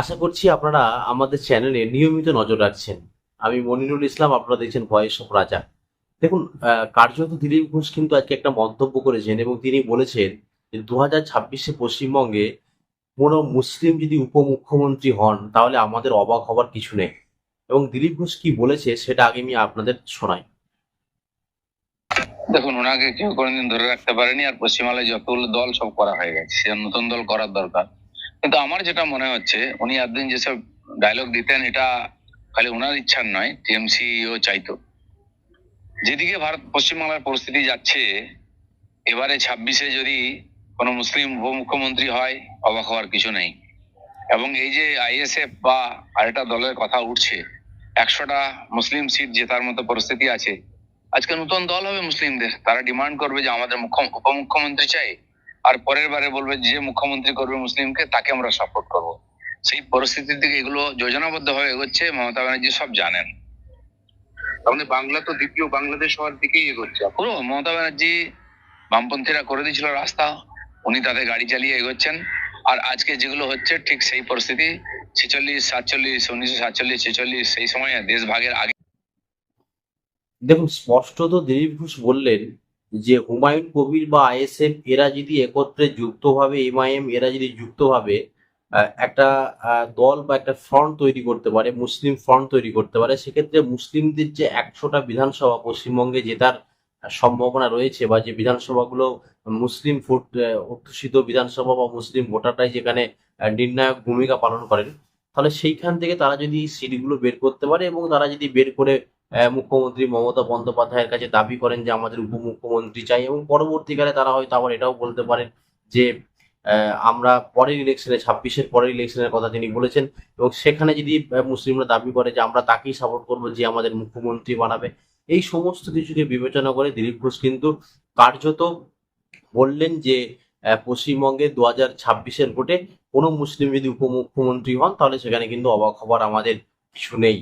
আশা করছি আপনারা আমাদের চ্যানেলে নিয়মিত নজর রাখছেন। আমি মনিরুল ইসলাম, আপনারা দেখছেন ভয়েস অফ রাজা। দেখুন কার্যত দিলীপ ঘোষ কিন্তু আজকে একটা মন্তব্য করেছেন এবং তিনি বলেছেন যে দু হাজার ছাব্বিশে পশ্চিমবঙ্গে কোনো মুসলিম যদি উপমুখ্যমন্ত্রী হন, তাহলে আমাদের অবাক হবার কিছু নেই। এবং দিলীপ ঘোষ কি বলেছে, সেটা আগে আমি আপনাদের শোনাই। দেখুন, ওনাকে কেউ কোনোদিন ধরে রাখতে পারেনি, আর পশ্চিমবাংলায় যতগুলো দল সব করা হয়ে গেছে। নতুন দল করার দরকার। কিন্তু আমার যেটা মনে হচ্ছে, উনি একদিন যেসব ডায়লগ দিতেন, এটা খালি ওনার ইচ্ছার নয় টিএমসি ও চাইতো। যেদিকে ভারত, পশ্চিমবাংলার পরিস্থিতি যাচ্ছে, এবারে ছাব্বিশে যদি কোনো মুসলিম উপমুখ্যমন্ত্রী হয়, অবাক হওয়ার কিছু নেই। এবং এই যে আইএসএফ বা আরেকটা দলের কথা উঠছে, একশোটা মুসলিম সিট জেতার মতো পরিস্থিতি আছে, আজকে নতুন দল হবে মুসলিমদের। তারা ডিমান্ড করবে যে আমাদের মুখ্য, উপমুখ্যমন্ত্রী চাই। আর পরের বারে বলবে যে মুখ্যমন্ত্রী করবে মুসলিমকে, তাকে আমরা সাপোর্ট করব। সেই পরিস্থিতির দিকে এগুলো যোজনাবদ্ধ হয়ে এগোচ্ছে, মমতা ব্যানার্জি সব জানেন। তাহলে বাংলা তো দ্বিতীয় বাংলাদেশ হওয়ার দিকেই এগোচ্ছে। পুরো মমতা ব্যানার্জি বামপন্থীরা করে দিয়েছিল রাস্তা, উনি তাদের গাড়ি চালিয়ে এগোচ্ছেন। আর আজকে যেগুলো হচ্ছে, ঠিক সেই পরিস্থিতি, ছেচল্লিশ, সাতচল্লিশ উনিশশো সাতচল্লিশ, ছেচল্লিশ, সেই সময় দেশ ভাগের আগে দেখুন স্পষ্টত দিলীপ ঘোষ বললেন যে হুমায়ুন কবির বা আইএসএফ এরা যদি একত্রে যুক্তভাবে এমআইএম এরা যদি যুক্তভাবে একটা দল বা একটা ফ্রন্ট তৈরি করতে পারে, মুসলিম ফ্রন্ট তৈরি করতে পারে, সেক্ষেত্রে মুসলিমদের যে একশোটা বিধানসভা পশ্চিমবঙ্গে জেতার সম্ভাবনা রয়েছে বা যে বিধানসভাগুলো মুসলিম ভোট অধ্যুষিত বিধানসভা বা মুসলিম ভোটাররাই যেখানে নির্ণায়ক ভূমিকা পালন করেন, তাহলে সেইখান থেকে তারা যদি সিটগুলো বের করতে পারে এবং তারা যদি বের করে মুখ্যমন্ত্রী মমতা বন্দ্যোপাধ্যায়ের কাছে দাবি করেন যে আমাদের উপমুখ্যমন্ত্রী চাই এবং পরবর্তীকালে তারা হয়তো আবার এটাও বলতে পারেন যে আমরা পরের ইলেকশনে ছাব্বিশের পরের ইলেকশনের কথা তিনি বলেছেন এবং সেখানে যদি মুসলিমরা দাবি করে যে আমরা তাকেই সাপোর্ট করব, যে আমাদের মুখ্যমন্ত্রী বানাবে, এই সমস্ত কিছুকে বিবেচনা করে দিলীপ ঘোষ কিন্তু কার্যত বললেন যে পশ্চিমবঙ্গে দু হাজার ছাব্বিশের ভোটে কোনো মুসলিম যদি উপমুখ্যমন্ত্রী হন, তাহলে সেখানে কিন্তু অবাক হবার আমাদের কিছু নেই।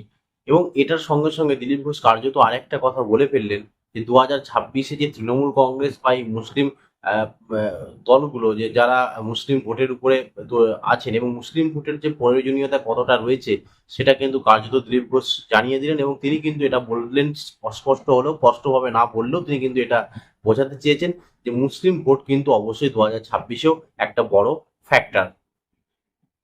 এবং এটার সঙ্গে সঙ্গে দিলীপ ঘোষ কার্যত আরেকটা কথা বলে ফেললেন যে দু হাজার ছাব্বিশে যে তৃণমূল কংগ্রেস বা মুসলিম দলগুলো যে যারা মুসলিম ভোটের উপরে আছেন এবং মুসলিম ভোটের যে প্রয়োজনীয়তা কতটা রয়েছে, সেটা কিন্তু কার্যত দিলীপ ঘোষ জানিয়ে দিলেন এবং তিনি কিন্তু এটা বললেন অস্পষ্ট হলেও, স্পষ্টভাবে না বললেও তিনি কিন্তু এটা বোঝাতে চেয়েছেন যে মুসলিম ভোট কিন্তু অবশ্যই দু হাজার ছাব্বিশেও একটা বড় ফ্যাক্টর